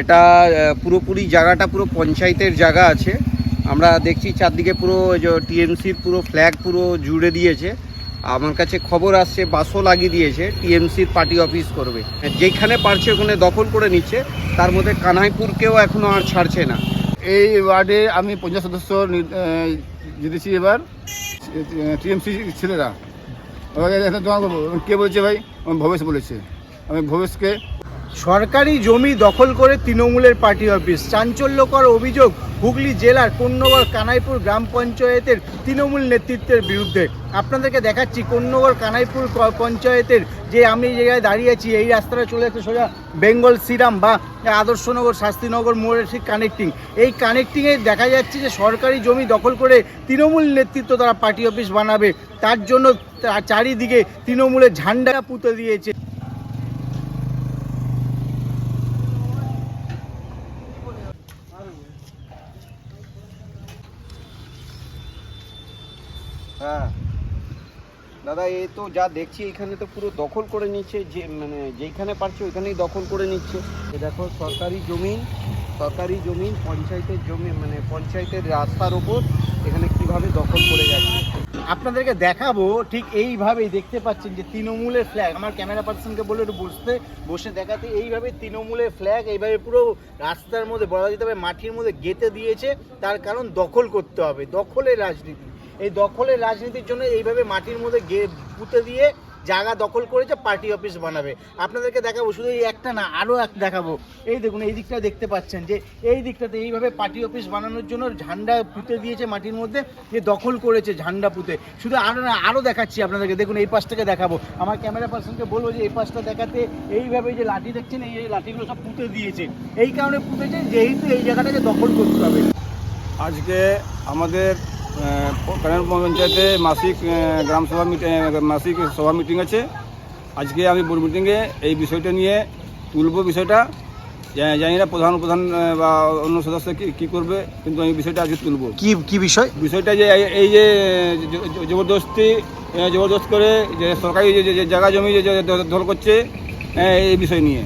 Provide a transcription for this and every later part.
এটা পুরোপুরি জায়গাটা পুরো পঞ্চায়েতের জায়গা আছে। আমরা দেখছি চারদিকে পুরো টিএমসির পুরো ফ্ল্যাগ পুরো জুড়ে দিয়েছে। আমার কাছে খবর আসছে, বাসও লাগিয়ে দিয়েছে, টিএমসির পার্টি অফিস করবে। যেখানে পারছে ওখানে দখল করে নিচ্ছে, তার মধ্যে কানাইপুরকেও এখনও আর ছাড়ছে না। এই ওয়ার্ডে আমি পঞ্চাশ সদস্য জিতেছি এবার। টিএমসি ছেলেরা। তোমাকে কে বলেছে ভাই? ভবেশ বলেছে। আমি ভবেশকে সরকারি জমি দখল করে তৃণমূলের পার্টি অফিস। চাঞ্চল্যকর অভিযোগ হুগলি জেলার কন্যগর কানাইপুর গ্রাম পঞ্চায়েতের তৃণমূল নেতৃত্বের বিরুদ্ধে। আপনাদেরকে দেখাচ্ছি কন্যগর কানাইপুর পঞ্চায়েতের যে আমি জায়গায় দাঁড়িয়ে আছি, এই রাস্তাটা চলে যাচ্ছে সোজা বেঙ্গল সিরাম বা আদর্শনগর শাস্তিনগর মোড়ের সেই কানেক্টিং এই কানেক্টিংয়ে দেখা যাচ্ছে যে সরকারি জমি দখল করে তৃণমূল নেতৃত্ব তারা পার্টি অফিস বানাবে। তার জন্য চারিদিকে তৃণমূলের ঝান্ডা পুঁতে দিয়েছে। হ্যাঁ। দাদা, এ তো যা দেখছি, এখানে তো পুরো দখল করে নিচ্ছে, যে মানে যেখানে পারছে ওইখানেই দখল করে নিচ্ছে। দেখো, সরকারি জমিন সরকারি জমিন, পঞ্চায়েতের জমি মানে পঞ্চায়েতের রাস্তার ওপর এখানে কীভাবে দখল করে যাচ্ছে। আপনাদেরকে দেখাবো, ঠিক এইভাবেই দেখতে পাচ্ছেন যে তৃণমূলের ফ্ল্যাগ আমার ক্যামেরা পার্সনকে বলে একটু বসতে, বসে দেখাতে, এইভাবে তৃণমূলের ফ্ল্যাগ এইভাবে পুরো রাস্তার মধ্যে, বলা যেতে হবে মাটির মধ্যে গেঁথে দিয়েছে, তার কারণ দখল করতে হবে। দখলের রাজনীতি। এই দখলের রাজনীতির জন্য এইভাবে মাটির মধ্যে গে পুঁতে দিয়ে জায়গা দখল করেছে, পার্টি অফিস বানাবে। আপনাদেরকে দেখাবো, শুধু এই একটা না, আরও এক দেখাবো। এই দেখুন, এই দিকটা দেখতে পাচ্ছেন যে, এই দিকটাতে এইভাবে পার্টি অফিস বানানোর জন্য ঝান্ডা পুঁতে দিয়েছে মাটির মধ্যে, যে দখল করেছে ঝান্ডা পুঁতে। শুধু আরও না, আরও দেখাচ্ছি আপনাদেরকে, দেখুন এই পাশটাকে দেখাবো। আমার ক্যামেরা পার্সনকে বলব যে, এই পাশটা দেখাতে এইভাবে যে লাঠি দেখছেন, এই লাঠিগুলো সব পুঁতে দিয়েছে। এই কারণে পুঁতেছে, যেহেতু এই জায়গাটাকে দখল করতে হবে। আজকে আমাদের কানাইপুর পঞ্চায়েতে মাসিক গ্রাম সভা মিটিং মাসিক সভা মিটিং আছে। আজকে আমি বোর্ড মিটিংয়ে এই বিষয়টা নিয়ে তুলব বিষয়টা। জানি না প্রধান প্রধান বা অন্য সদস্য কি কী করবে কিন্তু আমি বিষয়টা আজকে তুলব। কি কি বিষয়? বিষয়টা যে এই- যে জবরদস্তি জবরদস্ত করে যে সরকারি যে- জায়গা জমি যে দখল করছে আহ, এই বিষয় নিয়ে।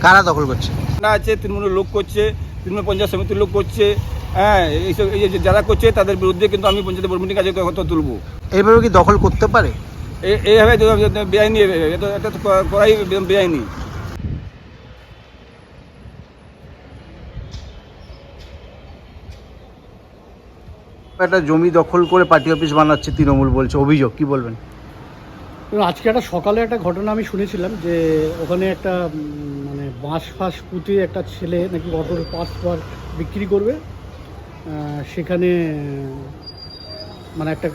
কারা দখল করছে? না আছে তৃণমূলের লোক করছে তৃণমূল পঞ্চায়েত সমিতির লোক করছে হ্যাঁ এইসব এই যে যারা করছে তাদের বিরুদ্ধে কিন্তু আমি পঞ্চায়েত বোর্ড মিটিং কাজে কথা তুলবো। এইভাবে কি দখল করতে পারে? এ- এইভাবে বেআইনি এটা এটা তো করা- করাই বেআইনি। একটা জমি দখল করে পার্টি অফিস বানাচ্ছে তৃণমূল বলছে অভিযোগ কি বলবেন? আজকে একটা সকালে একটা ঘটনা আমি শুনেছিলাম যে ওখানে একটা মানে বাঁশ ফাঁস পুঁতে একটা ছেলে নাকি অটোর পাস পার বিক্রি করবে। সেখানে মানে একটা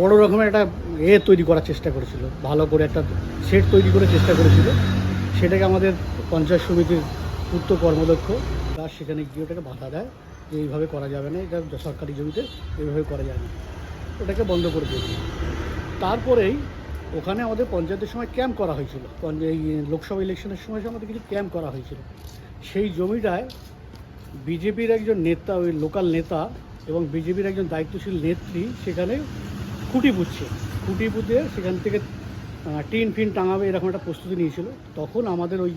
বড় রকমের একটা এ তৈরি করার চেষ্টা করেছিল। ভালো করে একটা সেট তৈরি করে চেষ্টা করেছিল। সেটাকে আমাদের পঞ্চায়েত সমিতির পূর্ত কর্মদক্ষ তার সেখানে গিয়ে ওটাকে বাধা দেয় যে এইভাবে করা যাবে না, এটা সরকারি জমিতে এইভাবে করা যাবে না। ওটাকে বন্ধ করে দিয়েছে। তারপরেই ওখানে আমাদের পঞ্চায়েতের সময় ক্যাম্প করা হয়েছিল। এই লোকসভা ইলেকশনের সময় আমাদের কিছু ক্যাম্প করা হয়েছিল। সেই জমিটায় বিজেপির একজন নেতা, ওই লোকাল নেতা এবং বিজেপির একজন দায়িত্বশীল নেত্রী সেখানে খুঁটি পুঁতছে। খুঁটি পুঁতে সেখান থেকে টিন ফিন টাঙাবে এরকম একটা প্রস্তুতি নিয়েছিল। তখন আমাদের ওই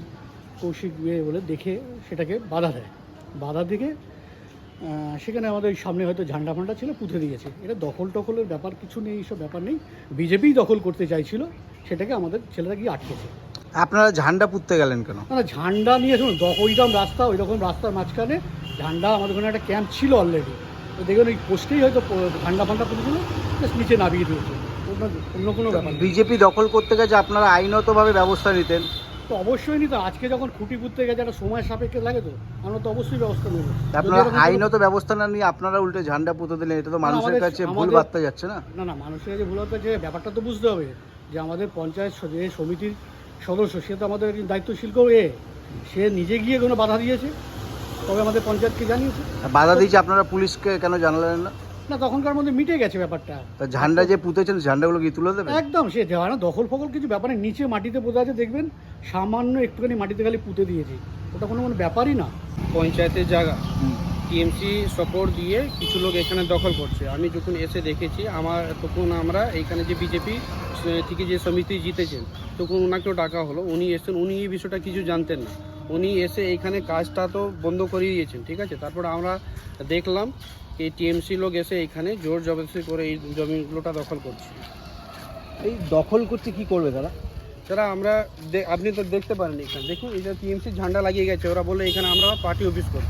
কৌশিক ইয়ে বলে দেখে সেটাকে বাধা দেয়। বাধা দিকে সেখানে আমাদের সামনে হয়তো ঝান্ডা ফান্ডা ছিল, পুঁতে দিয়েছে। এটা দখল টখলের ব্যাপার, কিছু নেই, এইসব ব্যাপার নেই। বিজেপিই দখল করতে চাইছিল, সেটাকে আমাদের ছেলেরা গিয়ে আটকেছে। আপনারা ঝান্ডা পুঁততে গেলেন কেন? না ঝান্ডা নিয়ে শুনুন ওইরকম রাস্তা ওই রকম রাস্তার মাঝখানে ঝান্ডা আমাদের ওখানে একটা ক্যাম্প ছিল অলরেডি তো দেখবেন ওই পোস্টেই হয়তো ঝান্ডা ফান্ডা জাস্ট নিচে নামিয়ে দিয়েছে। অন্য কোনো ব্যাপার বিজেপি দখল করতে গেছে আপনারা আইনতভাবে ব্যবস্থা নিতেন। তো অবশ্যই নিত আজকে যখন খুঁটি পুঁততে গেছে একটা সময় সাপেক্ষে লাগে তো আমরা তো অবশ্যই ব্যবস্থা নেব। আপনারা আইনত ব্যবস্থা না নিয়ে আপনারা উল্টে ঝান্ডা পুঁতে দিলেন এটা তো মানুষের কাছে ভুল বার্তা যাচ্ছে না? না না মানুষের কাছে ভুল হতে যে ব্যাপারটা তো বুঝতে হবে। যে আমাদের পঞ্চায়েত যে সমিতির সদস্য সে তো আমাদের একজন দায়িত্বশীল কেউ এ। সে নিজে গিয়ে কোনো বাধা দিয়েছে? তবে আমাদের পঞ্চায়েতকে জানিয়েছে। বাধা দিয়েছে আপনারা পুলিশকে কেন জানালেন না? না তখনকার মধ্যে মিটে গেছে ব্যাপারটা। তা ঝান্ডা যে পুঁতেছেন ঝান্ডাগুলো কি তুলে দেবে একদম সে দেওয়া না দখল ফখল কিছু ব্যাপার নেই। নিচে মাটিতে পোতা আছে দেখবেন সামান্য একটুখানি মাটিতে খালি পুঁতে দিয়েছে। ওটা কোনো কোনো ব্যাপারই না। পঞ্চায়েতের জায়গা। টিএমসি সাপোর্ট দিয়ে কিছু লোক এখানে দখল করছে। আমি যখন এসে দেখেছি আমার তখন আমরা এখানে যে বিজেপি থেকে যে সমিতি জিতেছেন তখন ওনাকেও ডাকা হলো। উনি এসেছেন উনি এই বিষয়টা কিছু জানতেন না। উনি এসে এইখানে কাজটা তো বন্ধ করিয়ে দিয়েছেন ঠিক আছে? তারপর আমরা দেখলাম এই টিএমসি লোক এসে এখানে জোর জবরদস্তি করে এই জমিগুলোটা দখল করছে। এই দখল করতে কি করবে তারা? যারা আমরা আপনি তো দেখতে পারেন এখানে। দেখুন এটা টিএমসি ঝান্ডা লাগিয়ে গেছে ওরা বলে এখানে আমরা পার্টি অফিস করব।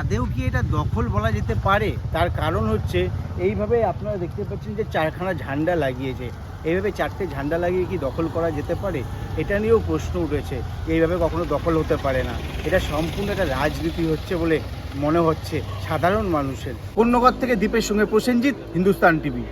আদেও কি এটা দখল বলা যেতে পারে? তার কারণ হচ্ছে, এইভাবে আপনারা দেখতে পাচ্ছেন যে চারখানা ঝান্ডা লাগিয়েছে। এইভাবে চারটে ঝান্ডা লাগিয়ে কি দখল করা যেতে পারে? এটা নিয়েও প্রশ্ন উঠেছে। এইভাবে কখনো দখল হতে পারে না। এটা সম্পূর্ণ একটা রাজনীতি হচ্ছে বলে মনে হচ্ছে সাধারণ মানুষের। অন্যগর থেকে দ্বীপের সঙ্গে প্রসেনজিৎ, হিন্দুস্তান টিভি।